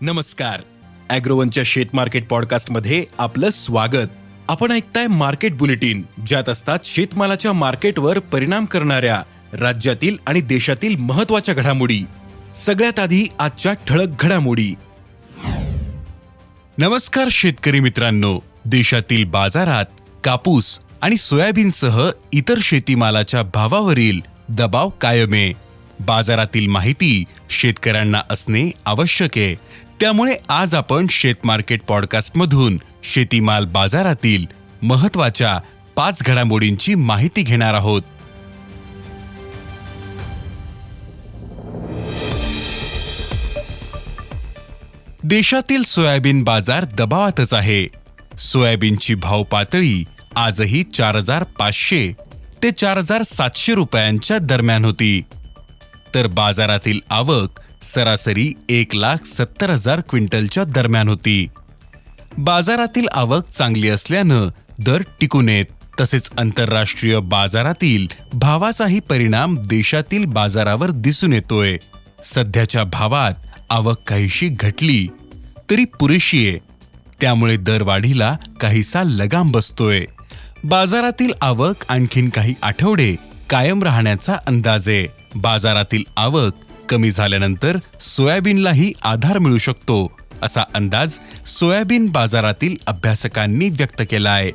नमस्कार. अॅग्रोवनच्या शेत मार्केट पॉडकास्टमध्ये आपलं स्वागत. आपण ऐकताय मार्केट बुलेटिन ज्यात असतात शेतमालाच्या मार्केटवर परिणाम करणाऱ्या राज्यातील आणि देशातील महत्त्वाच्या घडामोडी. सगळ्यात आधी आजच्या ठळक घडामोडी. नमस्कार शेतकरी मित्रांनो. देशातील बाजारात कापूस आणि सोयाबीनसह इतर शेतीमालाच्या भावावरील दबाव कायम आहे. बाजारातील माहिती शेतकऱ्यांना असणे आवश्यक आहे. त्यामुळे आज आपण शेत मार्केट पॉडकास्टमधून शेतीमाल बाजारातील महत्त्वाच्या पाच घडामोडींची माहिती घेणार आहोत. देशातील सोयाबीन बाजार दबावातच आहे. सोयाबीनची भाव पातळी आजही चार हजार पाचशे ते चार हजार सातशे रुपयांच्या दरम्यान होती. तर बाजारातील आवक सरासरी एक लाख सत्तर हजार क्विंटलच्या दरम्यान होती. बाजारातील आवक चांगली असल्यानं दर टिकून येत तसेच आंतरराष्ट्रीय बाजारातील भावाचाही परिणाम देशातील बाजारावर दिसून येतोय. सध्याच्या भावात आवक काहीशी घटली तरी पुरेशी आहे. त्यामुळे दरवाढीला काहीसा लगाम बसतोय. बाजारातील आवक आणखीन काही आठवडे कायम राहण्याचा अंदाज आहे. बाजारातील आवक कमी झाल्यानंतर सोयाबीनलाही आधार मिळू शकतो असा अंदाज सोयाबीन बाजारातील अभ्यासकांनी व्यक्त केला आहे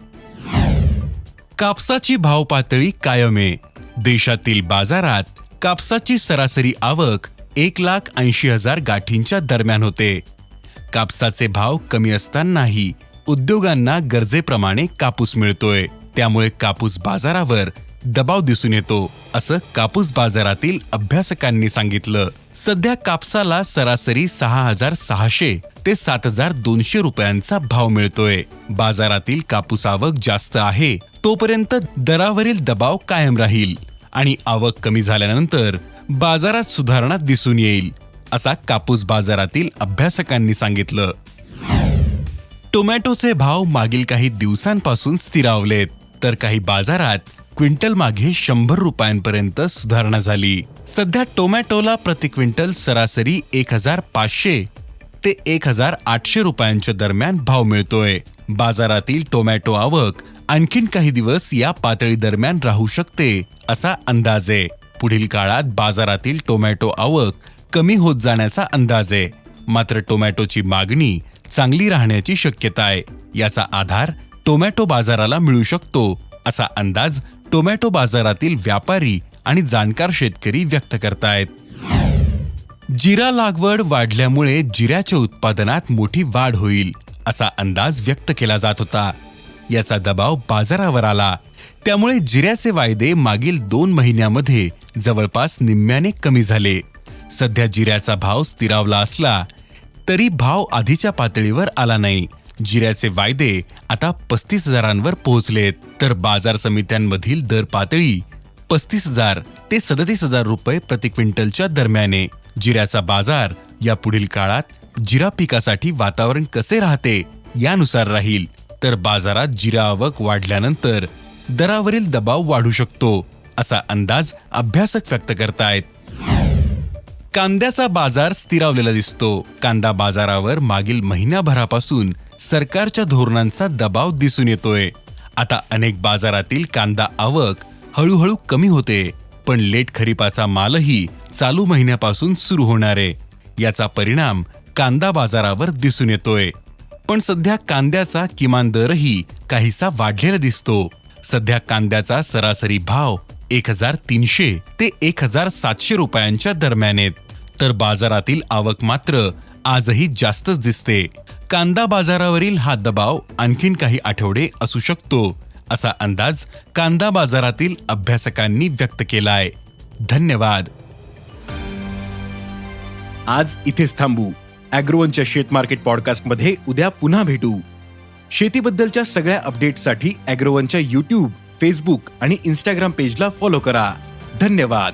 कापसाची भाव पातळी कायम. आहे देशातील बाजारात कापसाची सरासरी आवक एक लाख ऐंशी हजार गाठींच्या दरम्यान होते. कापसाचे भाव कमी असतानाही उद्योगांना गरजेप्रमाणे कापूस मिळतोय. त्यामुळे कापूस बाजारावर दबाव दिसून येतो असं कापूस बाजारातील अभ्यासकांनी सांगितलं. सध्या कापसाला सरासरी सहा हजार सहाशे ते सात हजार दोनशे रुपयांचा भाव मिळतोय. बाजारातील कापूस आवक जास्त आहे तोपर्यंत दरावरील दबाव कायम राहील आणि आवक कमी झाल्यानंतर बाजारात सुधारणा दिसून येईल असा कापूस बाजारातील अभ्यासकांनी सांगितलं. टोमॅटोचे भाव मागील काही दिवसांपासून स्थिरावलेत तर काही बाजारात क्विंटल मागे शंभर रुपयांपर्यंत सुधारणा झाली. सध्या टोमॅटोला प्रति क्विंटल सरासरी एक हजार पाचशे ते एक हजार आठशे रुपयांच्या दरम्यान भाव मिळतोय. बाजारातील टोमॅटो आवक आणखीन काही दिवस या पातळी दरम्यान राहू शकते असा अंदाज. आहे पुढील काळात बाजारातील टोमॅटो आवक कमी होत जाण्याचा अंदाज. आहे मात्र टोमॅटोची मागणी चांगली राहण्याची शक्यता आहे. याचा आधार टोमॅटो बाजाराला मिळू शकतो असा अंदाज टोमॅटो बाजारातील व्यापारी आणि जाणकार शेतकरी व्यक्त करतायत. जिरा लागवड वाढल्यामुळे जिऱ्याच्या उत्पादनात मोठी वाढ होईल असा अंदाज व्यक्त केला जात होता. याचा दबाव बाजारावर आला. त्यामुळे जिऱ्याचे वायदे मागील दोन महिन्यामध्ये जवळपास निम्म्याने कमी झाले. सध्या जिऱ्याचा भाव स्थिरावला असला तरी भाव आधीच्या पातळीवर आला नाही. जिऱ्याचे वायदे आता पस्तीस हजारांवर पोहोचलेत. तर बाजार समित्यांमधील दर पातळी पस्तीस हजार ते सदतीस हजार रुपये प्रति क्विंटलच्या दरम्याने. जिऱ्याचा बाजार या पुढील काळात जिरा पिकासाठी वातावरण कसे राहते यानुसार राहील. तर बाजारात जिरा आवक वाढल्यानंतर दरावरील दबाव वाढू शकतो असा अंदाज अभ्यासक व्यक्त करतायत. कांद्याचा बाजार स्थिरावलेला दिसतो. कांदा बाजारावर मागील महिन्याभरापासून सरकारच्या धोरणांचा दबाव दिसून येतोय. आता अनेक बाजारातील कांदा आवक हळूहळू कमी होते पण लेट खरीपाचा मालही चालू महिन्यापासून सुरू होणार आहे. याचा परिणाम कांदा बाजारावर दिसून येतोय. पण सध्या कांद्याचा किमान दरही काहीसा वाढलेला दिसतो. सध्या कांद्याचा सरासरी भाव एक हजार तीनशे ते एक हजार सातशे रुपयांच्या दरम्यान आहेत. तर बाजारातील आवक मात्र आजही जास्तच दिसते. कांदा बाजारावरील हा दबाव आणखीन काही आठवडे असू शकतो असा अंदाज कांदा बाजारातील अभ्यासकांनी व्यक्त केलाय. धन्यवाद. आज इथेच थांबू. अॅग्रोवनच्या शेत मार्केट पॉडकास्टमध्ये उद्या पुन्हा भेटू. शेतीबद्दलच्या सगळ्या अपडेटसाठी अॅग्रोवनच्या युट्यूब फेसबुक आणि इन्स्टाग्राम पेजला फॉलो करा. धन्यवाद.